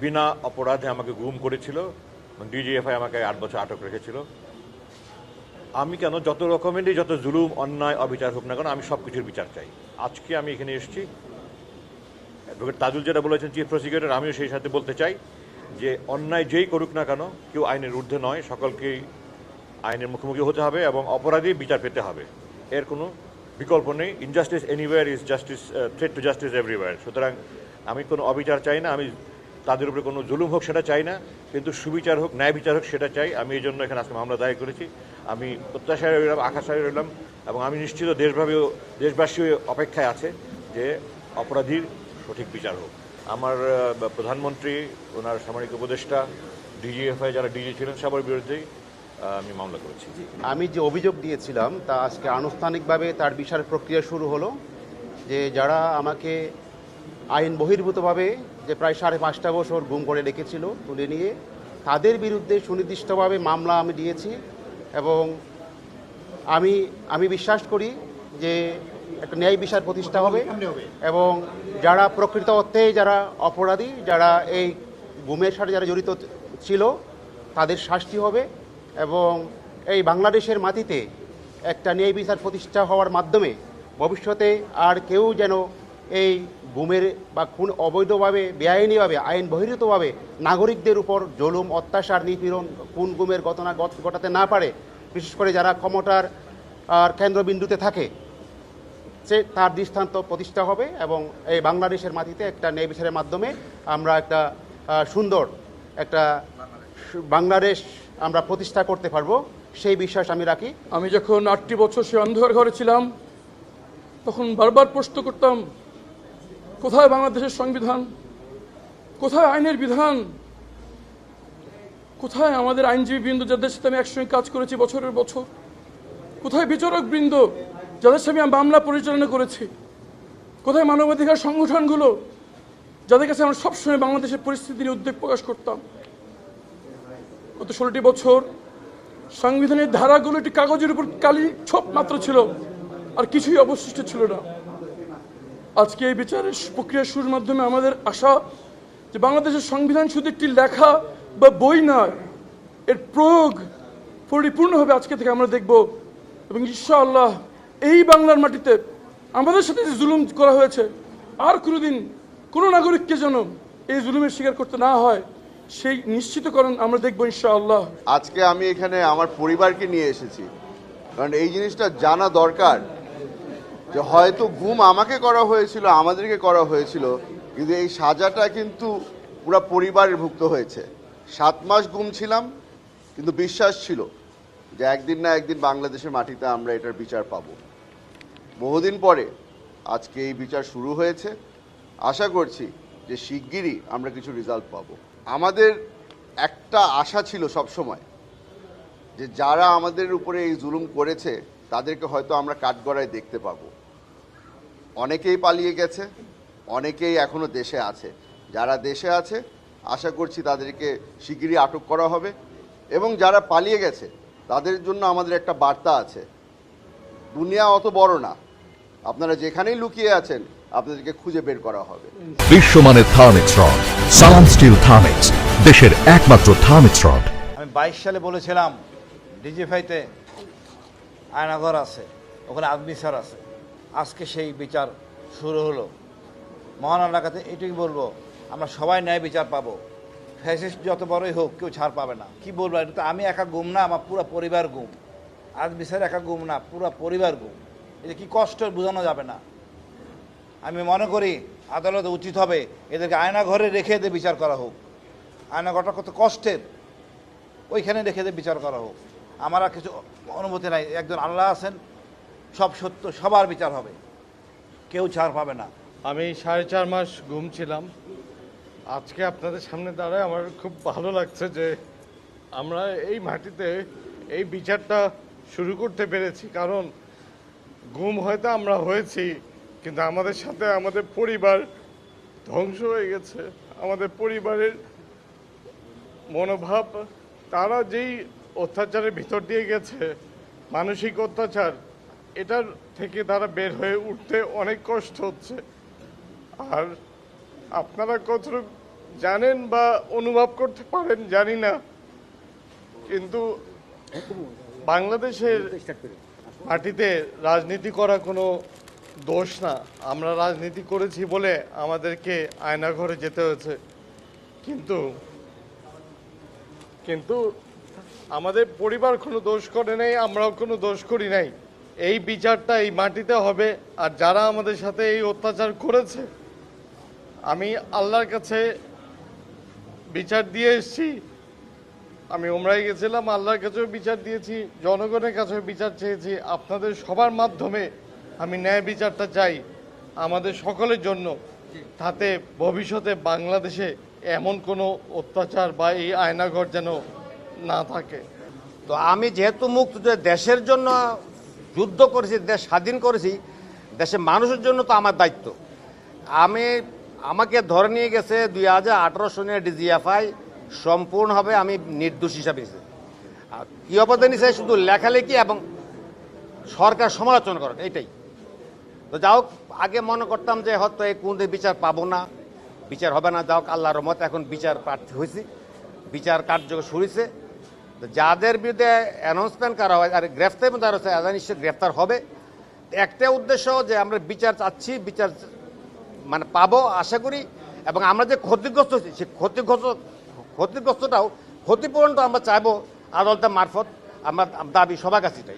বিনা অপরাধে আমাকে গুম করেছিল ডিজিএফআই আমাকে আট বছর আটক রেখেছিল। আমি কেন যত রকমেরই যত জুলুম, অন্যায়, অবিচার হোক না কেন, আমি সব কিছুর বিচার চাই। আজকে আমি এখানে এসেছি। অ্যাডভোকেট তাজুল যেটা বলেছেন, চিফ প্রসিকিউটর, আমিও সেই সাথে বলতে চাই যে অন্যায় যেই করুক না কেন, কেউ আইনের ঊর্ধ্বে নয়, সকলকেই আইনের মুখোমুখি হতে হবে এবং অপরাধী বিচার পেতে হবে। এর কোনো বিকল্প নেই। Injustice anywhere is justice threat to justice everywhere সুতরাং আমি কোনো অবিচার চাই না। আমি তাদের উপরে কোনো জুলুম হোক সেটা চাই না, কিন্তু সুবিচার হোক, ন্যায় বিচার হোক সেটা চাই। আমি এই জন্য এখানে আজকে মামলা দায়ের করেছি। আমি প্রত্যাশায় রইলাম আকাশায় রইলাম, এবং আমি নিশ্চিত দেশভাবেও দেশবাসী অপেক্ষায় আছে যে অপরাধীর সঠিক বিচার হোক। আমার প্রধানমন্ত্রী, ওনার সামরিক উপদেষ্টা, ডিজিএফআই যারা ডিজি ছিলেন, সবার বিরুদ্ধেই আমি মামলা করেছি। আমি যে অভিযোগ দিয়েছিলাম, তা আজকে আনুষ্ঠানিকভাবে তার বিচার প্রক্রিয়া শুরু হলো যে যারা আমাকে আইন বহির্ভূতভাবে যে প্রায় সাড়ে পাঁচটা বছর গুম করে রেখেছিল, তুলে নিয়ে। তাদের বিরুদ্ধে সুনির্দিষ্টভাবে মামলা আমি দিয়েছি এবং আমি আমি বিশ্বাস করি যে একটা ন্যায় বিচার প্রতিষ্ঠা হবে এবং যারা প্রকৃত অর্থে যারা অপরাধী, যারা এই গুমের সাথে যারা জড়িত ছিল, তাদের শাস্তি হবে এবং এই বাংলাদেশের মাটিতে একটা ন্যায় বিচার প্রতিষ্ঠা হওয়ার মাধ্যমে ভবিষ্যতে আর কেউ যেন এই গুমের বা খুন অবৈধভাবে, বেআইনিভাবে আইন বহির্ভূতভাবে নাগরিকদের উপর জলুম, অত্যাচার, নিপীড়ন, খুন, গুমের ঘটনা ঘট- ঘটাতে না পারে, বিশেষ করে যারা ক্ষমতার, আর কেন্দ্রবিন্দুতে থাকে। সে তার দৃষ্টান্ত প্রতিষ্ঠা হবে এবং এই বাংলাদেশের মাটিতে একটা ন্যায় বিচারের মাধ্যমে আমরা একটা সুন্দর একটা বাংলাদেশ আমরা প্রতিষ্ঠা করতে পারব, সেই বিশ্বাস আমি রাখি। আমি যখন আটটি বছর সে অন্ধকার ঘরে ছিলাম, তখন বারবার প্রশ্ন করতাম কোথায় বাংলাদেশের সংবিধান? কোথায় আইনের বিধান? কোথায় আমাদের আইনজীবী বৃন্দ যাদের সাথে আমি একসঙ্গে কাজ করেছি বছরের বছর? কোথায় বিচারক বৃন্দ যাদের সাথে আমি মামলা পরিচালনা করেছি? কোথায় মানবাধিকার সংগঠনগুলো যাদের কাছে আমরা সবসময় বাংলাদেশের পরিস্থিতি নিয়ে উদ্বেগ প্রকাশ করতাম? গত ষোলোটি বছর সংবিধানের ধারাগুলো একটি কাগজের উপর কালি ছোপ মাত্র ছিল, আর কিছুই অবশিষ্ট ছিল না। আজকে এই বিচারের প্রক্রিয়া শুরুর মাধ্যমে আমাদের আশা যে বাংলাদেশের সংবিধান শুধু একটি লেখা বা বই নয়, এর প্রয়োগ পরিপূর্ণ হবে আজকে থেকে আমরা দেখব এবং ইনশাআল্লাহ এই বাংলার মাটিতে আমাদের সাথে যে জুলুম করা হয়েছে, আর কোনোদিন কোনো নাগরিককে যেন এই জুলুমের শিকার করতে না হয়, সেই নিশ্চিতকরণ আমরা দেখব ইনশাআল্লাহ। আজকে আমি এখানে আমার পরিবারকে নিয়ে এসেছি। কারণ এই জিনিসটা জানা দরকার। যে হয়তো গুম আমাকে করা হয়েছিল, আমাদেরকে করা হয়েছিল, কিন্তু এই সাজাটা কিন্তু পুরা পরিবারের ভুক্ত হয়েছে। সাত মাস গুম ছিলাম, কিন্তু বিশ্বাস ছিল যে একদিন না একদিন বাংলাদেশের মাটিতে আমরা এটার বিচার পাব। বহুদিন পরে আজকে এই বিচার শুরু হয়েছে। আশা করছি যে শিগগিরই আমরা কিছু রেজাল্ট পাবো। আমাদের একটা আশা ছিল সব সময় যে যারা আমাদের উপরে এই জুলুম করেছে তাদেরকে হয়তো আমরা কাঠগড়ায় দেখতে পাবো। অনেকেই পালিয়ে গেছে অনেকেই এখনও দেশে আছে। যারা দেশে আছে আশা করছি তাদেরকে শিগগিরই আটক করা হবে এবং যারা পালিয়ে গেছে তাদের জন্য আমাদের একটা বার্তা আছে। দুনিয়া অত বড় না। আপনারা যেখানেই লুকিয়ে আছেন আপনাদেরকে খুঁজে বের করা হবে। বিশ্বমানের Thermix rod Salam steel Thermix দেশের একমাত্র থার্মিক্স রড। আমি বাইশ সালে বলেছিলাম ডিজিফাইতে আয়নাঘর আছে, ওখানে আদমি স্যার আছে। আজকে সেই বিচার শুরু হলো। মহান এলাকাতে এটুকুই বলব, আমরা সবাই ন্যায় বিচার পাবো। ফ্যাসিস্ট যত বড়ই হোক, কেউ ছাড় পাবে না। কি বলব, এটা তো আমি একা গুম না, আমার পুরো পরিবার গুম। আদমি স্যার একা গুম না, পুরো পরিবার গুম। এটা কি কষ্ট বোঝানো যাবে না? আমি মনে করি, আদালত উচিত হবে, এদেরকে আয়না ঘরে রেখে এদের বিচার করা হোক। আয়না ঘরটা কত কষ্টের, ওইখানে রেখে দিয়ে বিচার করা হোক। আমার আর কিছু অনুমতি নাই। একজন আল্লাহ আছেন, সব সত্য, সবার বিচার হবে। কেউ ছাড় পাবে না। আমি সাড়ে চার মাস ঘুম ছিলাম। আজকে আপনাদের সামনে দাঁড়ায় আমার খুব ভালো লাগছে যে আমরা এই মাটিতে এই বিচারটা শুরু করতে পেরেছি। কারণ ঘুম হয়তো আমরা হয়েছি, কিন্তু আমাদের সাথে আমাদের পরিবার ধ্বংস হয়ে গেছে। আমাদের পরিবারের মনোভাব, তারা যেই অত্যাচারের ভিতর দিয়ে গেছে, মানসিক অত্যাচার, এটার থেকে তারা বের হয়ে উঠতে অনেক কষ্ট হচ্ছে। আর আপনারা কতটুকু জানেন বা অনুভব করতে পারেন, জানি না। কিন্তু বাংলাদেশের মাটিতে রাজনীতি করা কোনো দোষ না। আমরা রাজনীতি করেছি বলে আমাদেরকে আয়নাঘরে যেতে হয়েছে। কিন্তু কিন্তু আমাদের পরিবার কোনো দোষ করে নাই, আমরাও কোনো দোষ করি নাই। এই বিচারটা এই মাটিতে হবে, আর যারা আমাদের সাথে এই অত্যাচার করেছে, আমি আল্লাহর কাছে বিচার দিয়ে এসেছি। আমি ওমরাই গেছিলাম, আল্লাহর কাছেও বিচার দিয়েছি, জনগণের কাছেও বিচার চেয়েছি। আপনাদের সবার মাধ্যমে আমি ন্যায় বিচারটা চাই আমাদের সকলের জন্য, তাতে ভবিষ্যতে বাংলাদেশে এমন কোনো অত্যাচার বা এই আয়নাঘর যেন না থাকে। তো আমি যেহেতু মুক্ত যে দেশের জন্য যুদ্ধ করেছি, দেশ স্বাধীন করেছি দেশের মানুষের জন্য তো আমার দায়িত্ব। আমি, আমাকে ধরে নিয়ে গেছে দুই হাজার আঠারো সনের ডিজিএফআই, সম্পূর্ণভাবে আমি নির্দোষ হিসাবে নিয়েছি। আর কী অবদান নিছে শুধু লেখালেখি এবং সরকার সমালোচনা করা এইটাই। তো যাই হোক, আগে মনে করতাম যে হয়তো এই কোন বিচার পাবো না, বিচার হবে না। যাই হোক, আল্লাহর রহমত এখন বিচার প্রার্থী হয়েছি। বিচার কার্য শুরুছে যাদের বিরুদ্ধে অ্যানাউন্সমেন্ট করা হয়, আর গ্রেফতার মধ্যে আছে এরা নিশ্চয় গ্রেফতার হবে। একটা উদ্দেশ্য যে আমরা বিচার চাচ্ছি, বিচার মানে পাবো, আশা করি, এবং আমরা যে ক্ষতিগ্রস্ত হচ্ছি সেই ক্ষতিগ্রস্ত, ক্ষতিগ্রস্তটাও ক্ষতিপূরণটা আমরা চাইব আদালতের মারফত, আমরা দাবি সবার কাছে এটা